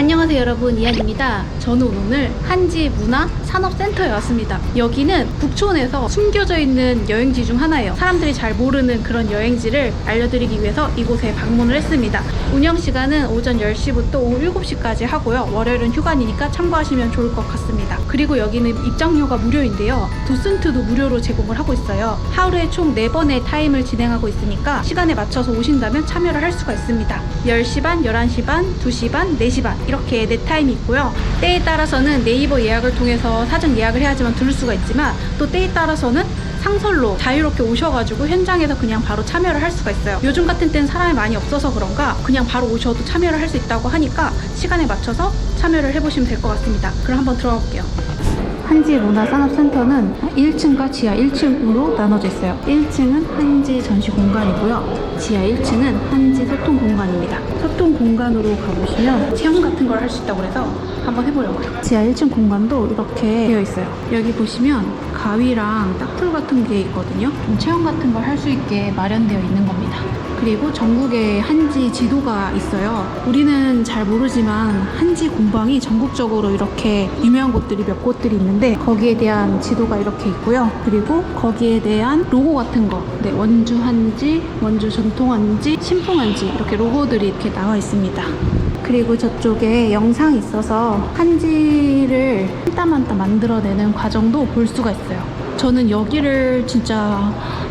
안녕하세요 여러분 이한입니다. 저는 오늘 한지 문화 산업센터에 왔습니다. 여기는 북촌에서 숨겨져 있는 여행지 중 하나예요. 사람들이 잘 모르는 그런 여행지를 알려드리기 위해서 이곳에 방문을 했습니다. 운영 시간은 오전 10시부터 오후 7시까지 하고요. 월요일은 휴관이니까 참고하시면 좋을 것 같습니다. 그리고 여기는 입장료가 무료인데요. 도슨트도 무료로 제공을 하고 있어요. 하루에 총 4번의 타임을 진행하고 있으니까 시간에 맞춰서 오신다면 참여를 할 수가 있습니다. 10시 반, 11시 반, 2시 반, 4시 반 이렇게 네 타임이 있고요. 때에 따라서는 네이버 예약을 통해서 사전 예약을 해야지만 들을 수가 있지만 또 때에 따라서는 상설로 자유롭게 오셔가지고 현장에서 그냥 바로 참여를 할 수가 있어요. 요즘 같은 때는 사람이 많이 없어서 그런가 그냥 바로 오셔도 참여를 할 수 있다고 하니까 시간에 맞춰서 참여를 해보시면 될 것 같습니다. 그럼 한번 들어가 볼게요. 한지 문화산업센터는 1층과 지하 1층으로 나눠져 있어요. 1층은 한지 전시 공간이고요. 지하 1층은 한지 소통 공간입니다. 소통 공간으로 가보시면 체험 같은 걸 할 수 있다고 해서 한번 해보려고요. 지하 1층 공간도 이렇게 되어 있어요. 여기 보시면 가위랑 딱풀 같은 게 있거든요. 좀 체험 같은 걸 할 수 있게 마련되어 있는 겁니다. 그리고 전국에 한지 지도가 있어요. 우리는 잘 모르지만 한지 공방이 전국적으로 이렇게 유명한 곳들이 몇 곳들이 있는데 거기에 대한 지도가 이렇게 있고요. 그리고 거기에 대한 로고 같은 거, 네, 원주 한지, 원주 전통 한지, 신풍 한지 이렇게 로고들이 이렇게 나와 있습니다. 그리고 저쪽에 영상이 있어서 한지를 한 땀 한 땀 만들어내는 과정도 볼 수가 있어요. 저는 여기를 진짜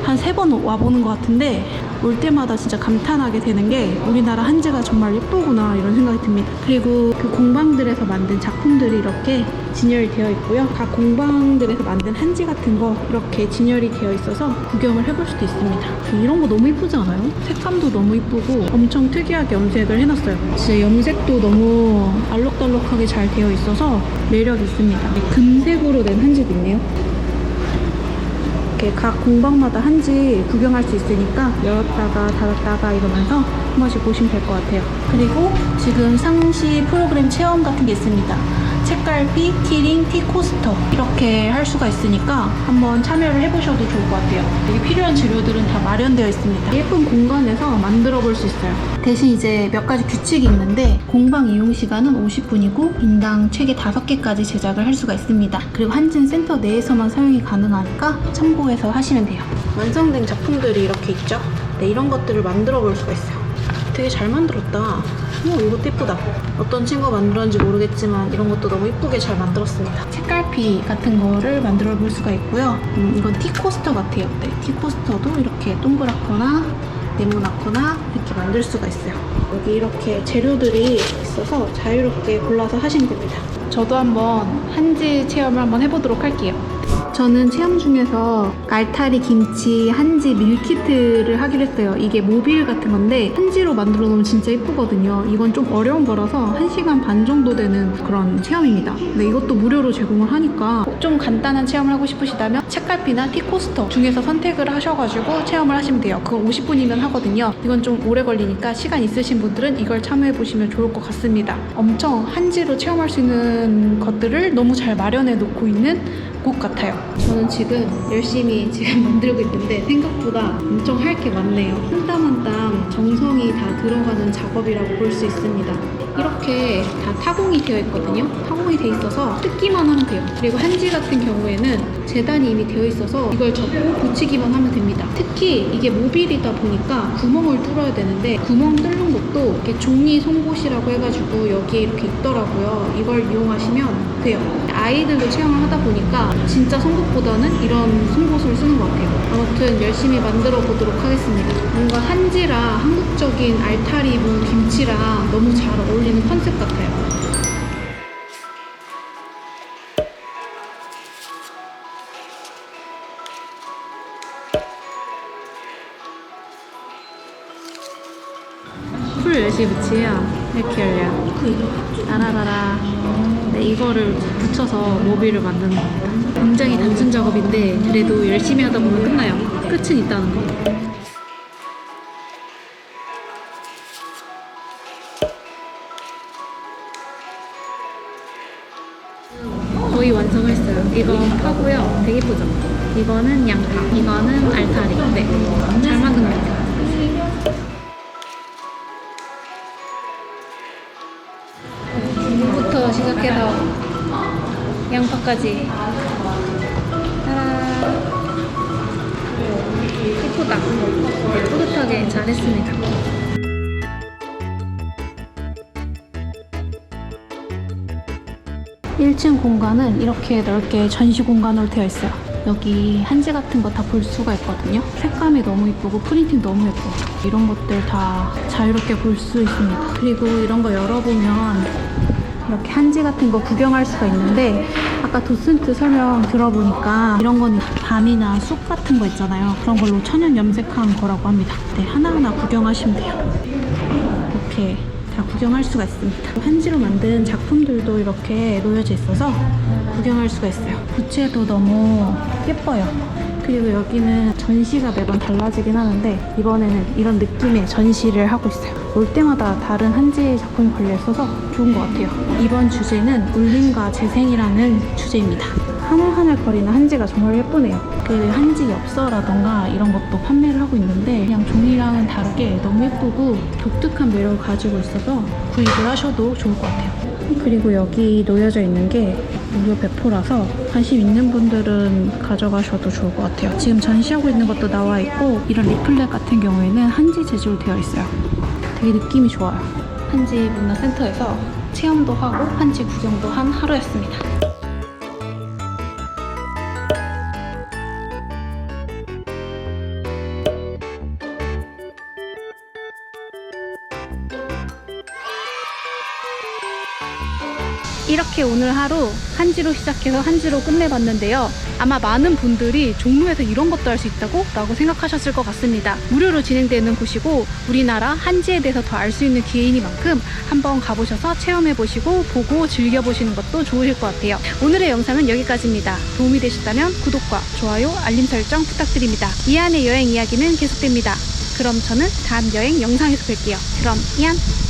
한 세 번 와보는 것 같은데 올 때마다 진짜 감탄하게 되는 게 우리나라 한지가 정말 예쁘구나 이런 생각이 듭니다. 그리고 그 공방들에서 만든 작품들이 이렇게 진열이 되어 있고요. 각 공방들에서 만든 한지 같은 거 이렇게 진열이 되어 있어서 구경을 해볼 수도 있습니다. 이런 거 너무 이쁘지 않아요? 색감도 너무 이쁘고 엄청 특이하게 염색을 해놨어요. 진짜 염색도 너무 알록달록하게 잘 되어 있어서 매력 있습니다. 금색으로 낸 한지도 있네요. 이렇게 각 공방마다 한지 구경할 수 있으니까 열었다가 닫았다가 이러면서 한 번씩 보시면 될 것 같아요. 그리고 지금 상시 프로그램 체험 같은 게 있습니다. 책갈피, 키링, 티코스터 이렇게 할 수가 있으니까 한번 참여를 해보셔도 좋을 것 같아요. 여기 필요한 재료들은 다 마련되어 있습니다. 예쁜 공간에서 만들어 볼 수 있어요. 대신 이제 몇 가지 규칙이 있는데 공방 이용 시간은 50분이고 인당 최대 5개까지 제작을 할 수가 있습니다. 그리고 한진 센터 내에서만 사용이 가능하니까 참고해서 하시면 돼요. 완성된 작품들이 이렇게 있죠? 네, 이런 것들을 만들어 볼 수가 있어요. 되게 잘 만들었다. 오, 이것도 예쁘다. 어떤 친구가 만들었는지 모르겠지만 이런 것도 너무 예쁘게 잘 만들었습니다. 책갈피 같은 거를 만들어 볼 수가 있고요. 음, 이건 티코스터 같아요. 네, 티코스터도 이렇게 동그랗거나 네모나거나 이렇게 만들 수가 있어요. 여기 이렇게 재료들이 있어서 자유롭게 골라서 하시면 됩니다. 저도 한번 한지 체험을 한번 해보도록 할게요. 저는 체험 중에서 알타리 김치 한지 밀키트를 하기로 했어요. 이게 모빌 같은 건데 한지로 만들어 놓으면 진짜 예쁘거든요. 이건 좀 어려운 거라서 1시간 반 정도 되는 그런 체험입니다. 근데 이것도 무료로 제공을 하니까 좀 간단한 체험을 하고 싶으시다면 책갈피나 티코스터 중에서 선택을 하셔가지고 체험을 하시면 돼요. 그거 50분이면 하거든요. 이건 좀 오래 걸리니까 시간 있으신 분들은 이걸 참여해 보시면 좋을 것 같습니다. 엄청 한지로 체험할 수 있는 것들을 너무 잘 마련해 놓고 있는 곳 같아요. 저는 지금 열심히 지금 만들고 있는데 생각보다 엄청 할 게 많네요. 한 땀 한 땀 정성이 다 들어가는 작업이라고 볼 수 있습니다. 이렇게 다 타공이 되어 있거든요. 타공이 돼 있어서 뜯기만 하면 돼요. 그리고 한지 같은 경우에는 재단이 이미 되어 있어서 이걸 접고 붙이기만 하면 됩니다. 특히 이게 모빌이다 보니까 구멍을 뚫어야 되는데 구멍 뚫는 것도 이렇게 종이 송곳이라고 해가지고 여기에 이렇게 있더라고요. 이걸 이용하시면 돼요. 아이들도 체험을 하다 보니까 진짜 송곳보다는 이런 송곳을 쓰는 것 같아요. 아무튼 열심히 만들어 보도록 하겠습니다. 뭔가 한지랑 한국적인 알타리 무 김치랑 너무 잘 어울리는 컨셉 같아요. 풀 열심히 붙이면 이렇게 열려요. 따라라라. 네, 이거를 붙여서 모빌을 만드는 겁니다. 작업인데 그래도 열심히 하다 보면 끝나요. 끝은 있다는 거. 거의 완성했어요. 이거 파고요. 되게 예쁘죠? 이거는 양파, 이거는 알타리. 네, 잘 만든 것 같아요. 이렇게 해서 양파까지. 예쁘다. 뿌듯하게 잘했습니다. 1층 공간은 이렇게 넓게 전시 공간으로 되어 있어요. 여기 한지 같은 거 다 볼 수가 있거든요. 색감이 너무 이쁘고 프린팅 너무 예뻐요. 이런 것들 다 자유롭게 볼 수 있습니다. 그리고 이런 거 열어보면 이렇게 한지 같은 거 구경할 수가 있는데 아까 도슨트 설명 들어보니까 이런 거는 밤이나 숲 같은 거 있잖아요. 그런 걸로 천연 염색한 거라고 합니다. 네, 하나하나 구경하시면 돼요. 이렇게 다 구경할 수가 있습니다. 한지로 만든 작품들도 이렇게 놓여져 있어서 구경할 수가 있어요. 부채도 너무 예뻐요. 그리고 여기는 전시가 매번 달라지긴 하는데 이번에는 이런 느낌의 전시를 하고 있어요. 올 때마다 다른 한지 작품이 걸려 있어서 좋은 것 같아요. 이번 주제는 울림과 재생이라는 주제입니다. 하늘하늘 거리는 한지가 정말 예쁘네요. 그 한지 엽서라던가 이런 것도 판매를 하고 있는데 그냥 종이랑은 다르게 너무 예쁘고 독특한 매력을 가지고 있어서 구입을 하셔도 좋을 것 같아요. 그리고 여기 놓여져 있는 게 무료 배포라서 관심 있는 분들은 가져가셔도 좋을 것 같아요. 지금 전시하고 있는 것도 나와 있고 이런 리플렛 같은 경우에는 한지 재질로 되어 있어요. 되게 느낌이 좋아요. 한지 문화센터에서 체험도 하고 한지 구경도 한 하루였습니다. 이렇게 오늘 하루 한지로 시작해서 한지로 끝내봤는데요. 아마 많은 분들이 종로에서 이런 것도 할 수 있다고? 라고 생각하셨을 것 같습니다. 무료로 진행되는 곳이고 우리나라 한지에 대해서 더 알 수 있는 기회이니만큼 한번 가보셔서 체험해보시고 보고 즐겨보시는 것도 좋으실 것 같아요. 오늘의 영상은 여기까지입니다. 도움이 되셨다면 구독과 좋아요, 알림 설정 부탁드립니다. 이안의 여행 이야기는 계속됩니다. 그럼 저는 다음 여행 영상에서 뵐게요. 그럼 이안!